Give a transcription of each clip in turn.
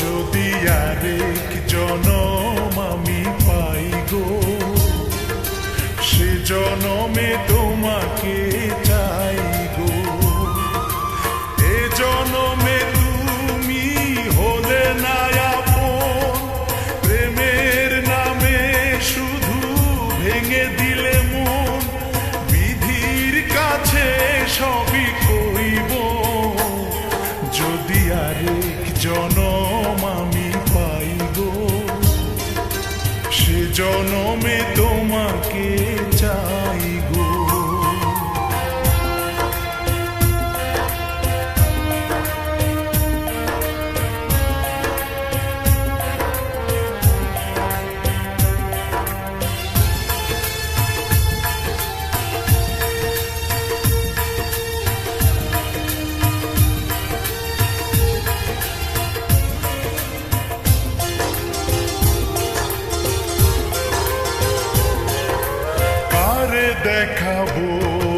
যদি আরেক জনম আমি পাই গো, সে জনমে তোমাকে চাই গো। হলে প্রেমের নামে শুধু ভেঙে দিলে কাছে সবই করিব যদি আরেক জনম decabou.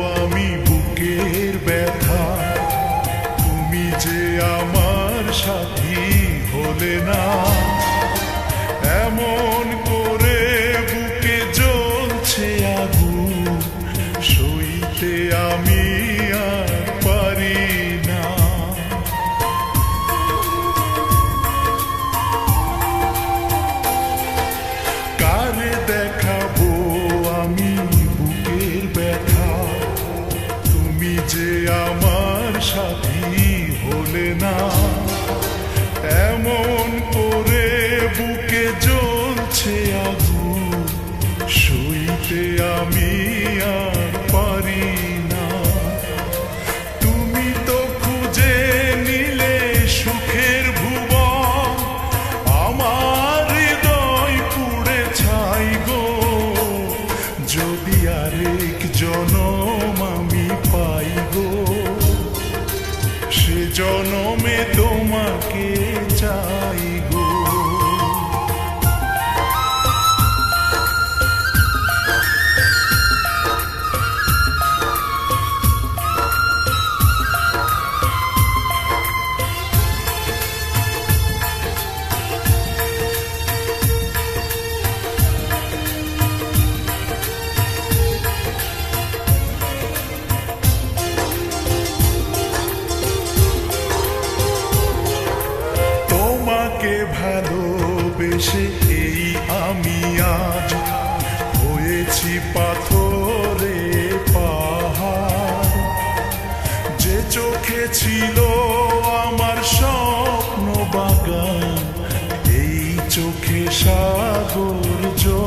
চোখে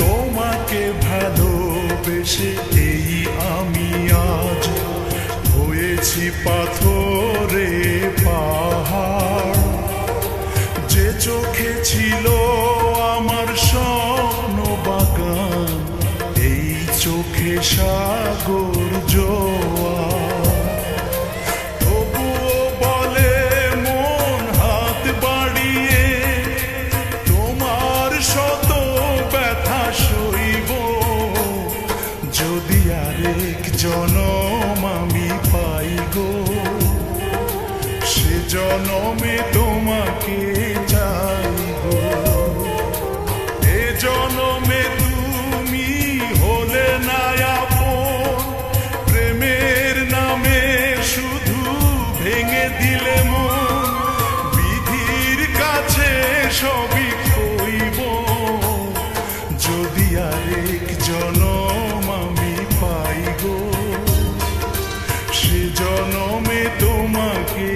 তোমাকে আমি আজ হয়েছি পাহাড়। যে চোখে ছিল আমার স্বপ্ন বাগান এই চোখে সাগর জনমে তোমাকে চাইব এ জনমে তুমি হলে না প্রেমের নামে শুধু ভেঙে দিলে মন। বিধির কাছে সবই কইব। যদি আরেক জনম আমি পাইব, সে জনমে তোমাকে